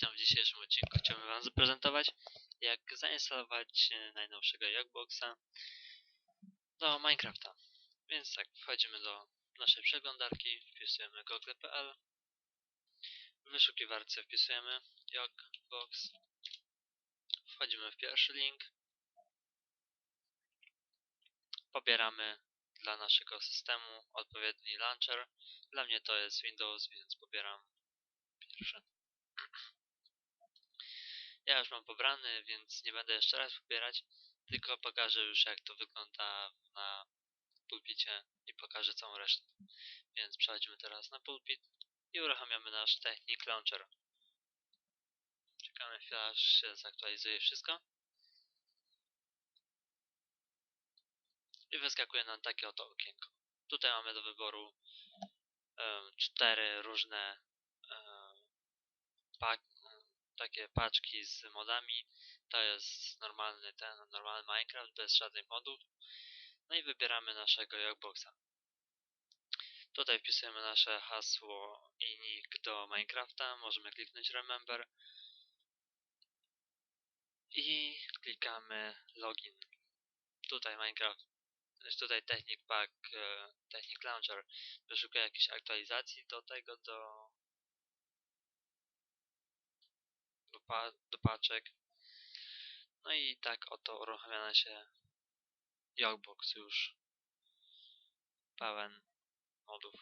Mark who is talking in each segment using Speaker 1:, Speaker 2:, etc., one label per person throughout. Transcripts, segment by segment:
Speaker 1: Witam w dzisiejszym odcinku. Chciałbym Wam zaprezentować, jak zainstalować e, najnowszego Jackboxa do Minecrafta. Więc tak, wchodzimy do naszej przeglądarki, wpisujemy google.pl W wyszukiwarce wpisujemy Jackbox Wchodzimy w pierwszy link Pobieramy dla naszego systemu odpowiedni launcher. Dla mnie to jest Windows, więc pobieram pierwszy. Ja już mam pobrany, więc nie będę jeszcze raz pobierać, tylko pokażę już jak to wygląda na pulpicie i pokażę całą resztę. Więc przechodzimy teraz na pulpit i uruchamiamy nasz Technic Launcher. Czekamy chwilę aż się zaktualizuje wszystko. I wyskakuje nam takie oto okienko. Tutaj mamy do wyboru um, cztery różne um, pak takie paczki z modami. To jest normalny ten, normalny Minecraft bez żadnych modów. No i wybieramy naszego Jackboxa. Tutaj wpisujemy nasze hasło i nick do Minecrafta. Możemy kliknąć Remember. I klikamy Login. Tutaj Minecraft, tutaj Technic Pack, e, Technic Launcher wyszukuje jakieś aktualizacji do tego, do do, pa do paczek. No i tak oto uruchamiana się Jackbox już pełen modów.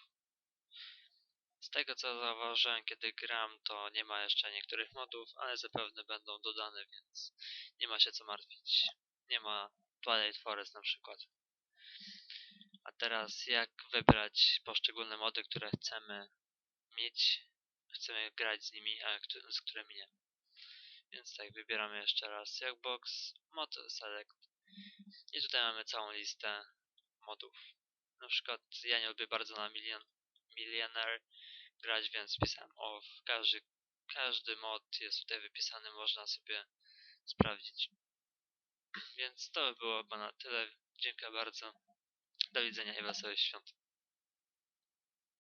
Speaker 1: Z tego co zauważyłem kiedy gram to nie ma jeszcze niektórych modów, ale zapewne będą dodane, więc nie ma się co martwić. Nie ma Twilight Forest na przykład. A teraz jak wybrać poszczególne mody, które chcemy mieć, chcemy grać z nimi, a z którymi nie. Więc tak, wybieramy jeszcze raz Jackbox, mod select i tutaj mamy całą listę modów. Na przykład ja nie lubię bardzo na milion, Millionaire grać, więc wpisałem off. Każdy, każdy mod jest tutaj wypisany, można sobie sprawdzić. Więc to by było chyba na tyle. Dziękuję bardzo. Do widzenia i wesołych świąt.